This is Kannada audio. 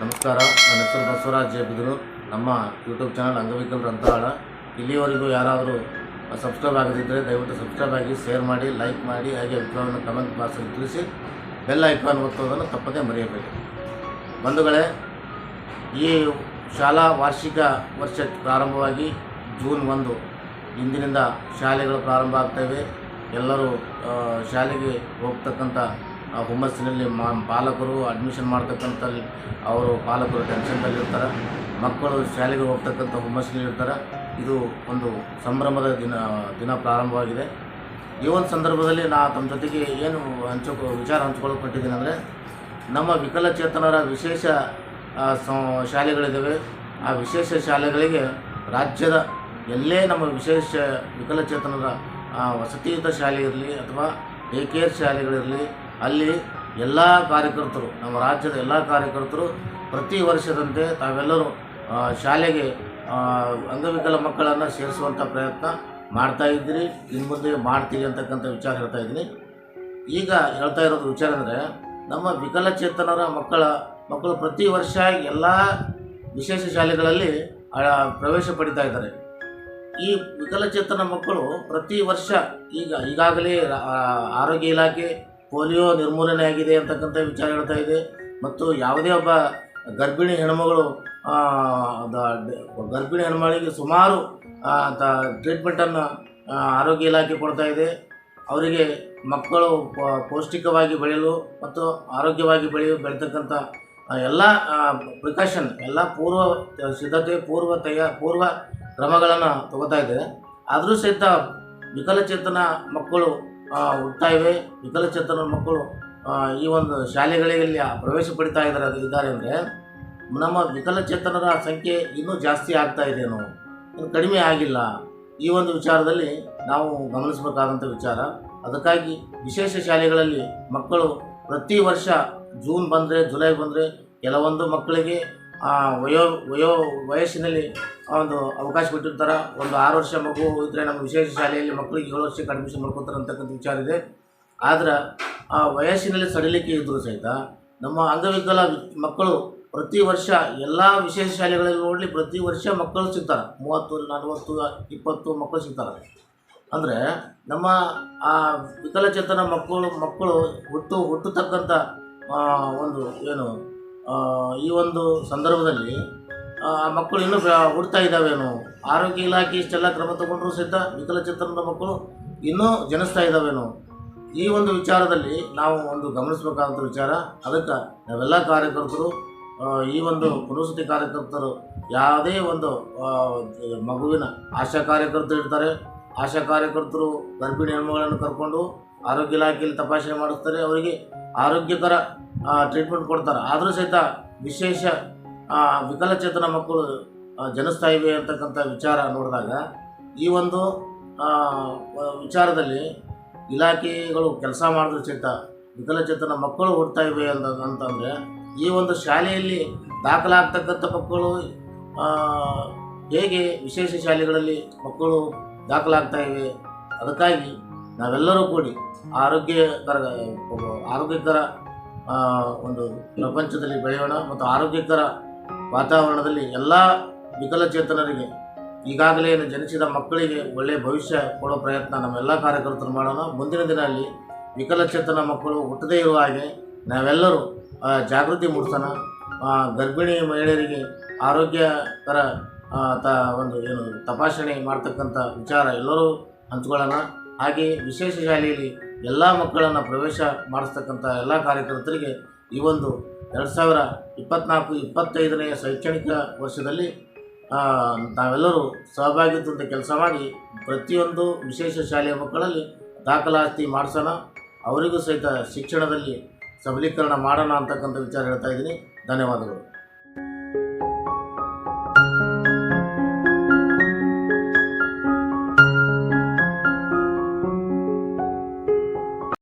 ನಮಸ್ಕಾರ, ನನ್ನ ಹೆಸರು ಬಸವರಾಜ್ ಜೆ ಬಿದರು ನಮ್ಮ ಯೂಟ್ಯೂಬ್ ಚಾನಲ್ ಅಂಗವಿಕಲರ ಆಳ ಇಲ್ಲಿವರೆಗೂ ಯಾರಾದರೂ ಸಬ್ಸ್ಕ್ರೈಬ್ ಆಗದಿದ್ದರೆ ದಯವಿಟ್ಟು ಸಬ್ಸ್ಕ್ರೈಬ್ ಆಗಿ ಶೇರ್ ಮಾಡಿ ಲೈಕ್ ಮಾಡಿ, ಹಾಗೆ ಅಭಿಪ್ರಾಯವನ್ನು ಕಮೆಂಟ್ ಬಾಕ್ಸಲ್ಲಿ ತಿಳಿಸಿ ಬೆಲ್ ಐಕಾನ್ ಒತ್ತೋದನ್ನು ತಪ್ಪದೇ ಮರೆಯಬೇಡಿ. ಬಂಧುಗಳೇ, ಈ ಶಾಲಾ ವಾರ್ಷಿಕ ವರ್ಷ ಪ್ರಾರಂಭವಾಗಿ ಜೂನ್ ಒಂದು, ಇಂದಿನಿಂದ ಶಾಲೆಗಳು ಪ್ರಾರಂಭ ಆಗ್ತವೆ ಎಲ್ಲರೂ ಶಾಲೆಗೆ ಹೋಗ್ತಕ್ಕಂಥ ಹುಮ್ಮಸ್ಸಿನಲ್ಲಿ ಮಾ ಪಾಲಕರು ಅಡ್ಮಿಷನ್ ಮಾಡ್ತಕ್ಕಂಥ ಅವರು ಪಾಲಕರು ಟೆನ್ಷನ್ದಲ್ಲಿರ್ತಾರೆ ಮಕ್ಕಳು ಶಾಲೆಗೆ ಹೋಗ್ತಕ್ಕಂಥ ಹುಮ್ಮಸ್ಸಿನಲ್ಲಿ ಇರ್ತಾರೆ. ಇದು ಒಂದು ಸಂಭ್ರಮದ ದಿನ ದಿನ ಪ್ರಾರಂಭವಾಗಿದೆ. ಈ ಒಂದು ಸಂದರ್ಭದಲ್ಲಿ ನಾ ತಮ್ಮ ಜೊತೆಗೆ ಏನು ಹಂಚೋ, ವಿಚಾರ ಹಂಚ್ಕೊಳ್ಳೋಕೆ ಕೊಟ್ಟಿದ್ದೀನಿ ಅಂದರೆ, ನಮ್ಮ ವಿಕಲಚೇತನರ ವಿಶೇಷ ಶಾಲೆಗಳಿದ್ದಾವೆ ಆ ವಿಶೇಷ ಶಾಲೆಗಳಿಗೆ ರಾಜ್ಯದ ಎಲ್ಲೇ ನಮ್ಮ ವಿಶೇಷ ವಿಕಲಚೇತನರ ವಸತಿಯುತ ಶಾಲೆ ಇರಲಿ ಅಥವಾ ಡೇ ಕೇರ್ ಶಾಲೆಗಳಿರಲಿ ಅಲ್ಲಿ ಎಲ್ಲ ಕಾರ್ಯಕರ್ತರು, ನಮ್ಮ ರಾಜ್ಯದ ಎಲ್ಲ ಕಾರ್ಯಕರ್ತರು ಪ್ರತಿ ವರ್ಷದಂತೆ ತಾವೆಲ್ಲರೂ ಶಾಲೆಗೆ ಅಂಗವಿಕಲ ಮಕ್ಕಳನ್ನು ಸೇರಿಸುವಂಥ ಪ್ರಯತ್ನ ಮಾಡ್ತಾ ಇದ್ದೀರಿ ಇನ್ನು ಮುಂದೆ ಮಾಡ್ತೀರಿ ಅಂತಕ್ಕಂಥ ವಿಚಾರ ಹೇಳ್ತಾ ಇದ್ದೀನಿ. ಈಗ ಹೇಳ್ತಾ ಇರೋದು ವಿಚಾರ ಅಂದರೆ, ನಮ್ಮ ವಿಕಲಚೇತನರ ಮಕ್ಕಳ, ಮಕ್ಕಳು ಪ್ರತಿ ವರ್ಷ ಎಲ್ಲ ವಿಶೇಷ ಶಾಲೆಗಳಲ್ಲಿ ಪ್ರವೇಶ ಪಡಿತಾ ಇದ್ದಾರೆ. ಈ ವಿಕಲಚೇತನ ಮಕ್ಕಳು ಪ್ರತಿ ವರ್ಷ ಈಗ ಈಗಾಗಲೇ ಆರೋಗ್ಯ ಇಲಾಖೆ ಪೋಲಿಯೋ ನಿರ್ಮೂಲನೆ ಆಗಿದೆ ಅಂತಕ್ಕಂಥ ವಿಚಾರ ಹೇಳ್ತಾ ಇದೆ. ಮತ್ತು ಯಾವುದೇ ಒಬ್ಬ ಗರ್ಭಿಣಿ ಹೆಣ್ಮಗಳು ಗರ್ಭಿಣಿ ಹೆಣ್ಮಗಳಿಗೆ ಸುಮಾರು ಟ್ರೀಟ್ಮೆಂಟನ್ನು ಆರೋಗ್ಯ ಇಲಾಖೆ ಕೊಡ್ತಾ ಇದೆ. ಅವರಿಗೆ ಮಕ್ಕಳು ಪೌಷ್ಟಿಕವಾಗಿ ಬೆಳೆಯಲು ಮತ್ತು ಆರೋಗ್ಯವಾಗಿ ಬೆಳೆಯ, ಬೆಳೀತಕ್ಕಂಥ ಎಲ್ಲ ಪ್ರಿಕಾಷನ್ ಎಲ್ಲ ಪೂರ್ವ, ಸಿದ್ಧತೆ, ಪೂರ್ವ ತಯ, ಪೂರ್ವ ಕ್ರಮಗಳನ್ನು ತಗೋತಾ ಇದೆ ಆದರೂ ಸಹಿತ ವಿಕಲಚೇತನ ಮಕ್ಕಳು ಹುಡ್ತಾ ಇವೆ ವಿಕಲಚೇತನ ಮಕ್ಕಳು ಈ ಒಂದು ಶಾಲೆಗಳಲ್ಲಿ ಪ್ರವೇಶ ಪಡಿತಾ ಇದ್ದಾರೆ, ಅದು ಇದ್ದಾರೆ ಅಂದರೆ, ನಮ್ಮ ವಿಕಲಚೇತನರ ಸಂಖ್ಯೆ ಇನ್ನೂ ಜಾಸ್ತಿ ಆಗ್ತಾ ಇದೆಯೇನೋ ಇನ್ನು ಕಡಿಮೆ ಆಗಿಲ್ಲ. ಈ ಒಂದು ವಿಚಾರದಲ್ಲಿ ನಾವು ಗಮನಿಸಬೇಕಾದಂಥ ವಿಚಾರ, ಅದಕ್ಕಾಗಿ ವಿಶೇಷ ಶಾಲೆಗಳಲ್ಲಿ ಮಕ್ಕಳು ಪ್ರತಿ ವರ್ಷ ಜೂನ್ ಬಂದರೆ, ಜುಲೈ ಬಂದರೆ, ಕೆಲವೊಂದು ಮಕ್ಕಳಿಗೆ ಆ, ವಯೋ ವಯೋ ವಯಸ್ಸಿನಲ್ಲಿ ಒಂದು ಅವಕಾಶ ಕೊಟ್ಟಿರ್ತಾರೆ. ಒಂದು ಆರು ವರ್ಷ ಮಗು ಇದ್ದರೆ ನಮ್ಮ ವಿಶೇಷ ಶಾಲೆಯಲ್ಲಿ ಮಕ್ಕಳಿಗೆ ಏಳು ವರ್ಷಕ್ಕೆ ಅಡ್ಮಿಷನ್ ಮಾಡ್ಕೊತಾರೆ ಅಂತಕ್ಕಂಥ ವಿಚಾರ ಇದೆ. ಆದ್ರೆ ಆ ವಯಸ್ಸಿನಲ್ಲಿ ಸಡಿಲಿಕ್ಕೆ ಇದ್ದರೂ ಸಹಿತ ನಮ್ಮ ಅಂಗವಿಕಲ ಮಕ್ಕಳು ಪ್ರತಿ ವರ್ಷ ಎಲ್ಲ ವಿಶೇಷ ಶಾಲೆಗಳಲ್ಲಿ ನೋಡಲಿ ಪ್ರತಿ ವರ್ಷ ಮಕ್ಕಳು ಸಿಗ್ತಾರೆ. ಮೂವತ್ತು ನಲವತ್ತು ಇಪ್ಪತ್ತು ಮಕ್ಕಳು ಸಿಗ್ತಾರೆ. ಅಂದರೆ ನಮ್ಮ ಆ ವಿಕಲಚೇತನ ಮಕ್ಕಳು ಮಕ್ಕಳು ಹುಟ್ಟು ಹುಟ್ಟತಕ್ಕಂಥ ಒಂದು ಏನು ಈ ಒಂದು ಸಂದರ್ಭದಲ್ಲಿ ಮಕ್ಕಳು ಇನ್ನೂ ಹುಡ್ತಾ ಇದ್ದಾವೇನೋ? ಆರೋಗ್ಯ ಇಲಾಖೆ ಇಷ್ಟೆಲ್ಲ ಕ್ರಮ ತಗೊಂಡ್ರೂ ಸಹಿತ ವಿಕಲಚೇತನದ ಮಕ್ಕಳು ಇನ್ನೂ ಜನಿಸ್ತಾ ಇದ್ದಾವೇನೋ? ಈ ಒಂದು ವಿಚಾರದಲ್ಲಿ ನಾವು ಒಂದು ಗಮನಿಸಬೇಕಾದಂಥ ವಿಚಾರ, ಅದಕ್ಕೆ ನಾವೆಲ್ಲ ಕಾರ್ಯಕರ್ತರು ಈ ಒಂದು ಪುನರ್ವಸತಿ ಕಾರ್ಯಕರ್ತರು ಯಾವುದೇ ಒಂದು ಮಗುವಿನ ಆಶಾ ಕಾರ್ಯಕರ್ತರು ಇರ್ತಾರೆ. ಆಶಾ ಕಾರ್ಯಕರ್ತರು ಗರ್ಭಿಣಿ ಹೆಣ್ಮಗಳನ್ನು ಕರ್ಕೊಂಡು ಆರೋಗ್ಯ ಇಲಾಖೆಯಲ್ಲಿ ತಪಾಸಣೆ ಮಾಡಿಸ್ತಾರೆ, ಅವರಿಗೆ ಆರೋಗ್ಯಕರ ಟ್ರೀಟ್ಮೆಂಟ್ ಕೊಡ್ತಾರೆ. ಆದರೂ ಸಹಿತ ವಿಶೇಷ ವಿಕಲಚೇತನ ಮಕ್ಕಳು ಜನಿಸ್ತಾ ಇವೆ ಅಂತಕ್ಕಂಥ ವಿಚಾರ ನೋಡಿದಾಗ, ಈ ಒಂದು ವಿಚಾರದಲ್ಲಿ ಇಲಾಖೆಗಳು ಕೆಲಸ ಮಾಡಿದ್ರು ಸಹಿತ, ವಿಕಲಚೇತನ ಮಕ್ಕಳು ಹುಡ್ತಾ ಇವೆ ಅಂತ ಅಂತಂದರೆ, ಈ ಒಂದು ಶಾಲೆಯಲ್ಲಿ ದಾಖಲಾಗ್ತಕ್ಕಂಥ ಮಕ್ಕಳು ಹೇಗೆ ವಿಶೇಷ ಶಾಲೆಗಳಲ್ಲಿ ಮಕ್ಕಳು ದಾಖಲಾಗ್ತಾ ಇವೆ, ಅದಕ್ಕಾಗಿ ನಾವೆಲ್ಲರೂ ಕೂಡಿ ಆರೋಗ್ಯಕರ ಆರೋಗ್ಯಕರ ಒಂದು ಪ್ರಪಂಚದಲ್ಲಿ ಬೆಳೆಯೋಣ ಮತ್ತು ಆರೋಗ್ಯಕರ ವಾತಾವರಣದಲ್ಲಿ ಎಲ್ಲ ವಿಕಲಚೇತನರಿಗೆ ಈಗಾಗಲೇ ಜನಿಸಿದ ಮಕ್ಕಳಿಗೆ ಒಳ್ಳೆಯ ಭವಿಷ್ಯ ಕೊಡೋ ಪ್ರಯತ್ನ ನಮ್ಮೆಲ್ಲ ಕಾರ್ಯಕರ್ತರು ಮಾಡೋಣ. ಮುಂದಿನ ದಿನದಲ್ಲಿ ವಿಕಲಚೇತನ ಮಕ್ಕಳು ಹುಟ್ಟದೇ ಇರುವ ಹಾಗೆ ನಾವೆಲ್ಲರೂ ಜಾಗೃತಿ ಮೂಡಿಸೋಣ. ಗರ್ಭಿಣಿ ಮಹಿಳೆಯರಿಗೆ ಆರೋಗ್ಯಕರ ತ, ಒಂದು ಏನು ತಪಾಸಣೆ ಮಾಡ್ತಕ್ಕಂಥ ವಿಚಾರ ಎಲ್ಲರೂ ಹಂಚ್ಕೊಳ್ಳೋಣ. ಹಾಗೆ ವಿಶೇಷ ಶಾಲೆಯಲ್ಲಿ ಎಲ್ಲ ಮಕ್ಕಳನ್ನು ಪ್ರವೇಶ ಮಾಡಿಸ್ತಕ್ಕಂಥ ಎಲ್ಲ ಕಾರ್ಯಕರ್ತರಿಗೆ ಈ ಒಂದು ಎರಡು ಸಾವಿರ ಇಪ್ಪತ್ನಾಲ್ಕು, ಇಪ್ಪತ್ತೈದನೆಯ ಶೈಕ್ಷಣಿಕ ವರ್ಷದಲ್ಲಿ ನಾವೆಲ್ಲರೂ ಸಹಭಾಗಿತ್ವದ ಕೆಲಸ ಮಾಡಿ ಪ್ರತಿಯೊಂದು ವಿಶೇಷ ಶಾಲೆಯ ಮಕ್ಕಳಲ್ಲಿ ದಾಖಲಾತಿ ಮಾಡಿಸೋಣ. ಅವರಿಗೂ ಸಹಿತ ಶಿಕ್ಷಣದಲ್ಲಿ ಸಬಲೀಕರಣ ಮಾಡೋಣ ಅಂತಕ್ಕಂಥ ವಿಚಾರ ಹೇಳ್ತಾ ಇದ್ದೀನಿ. ಧನ್ಯವಾದಗಳು.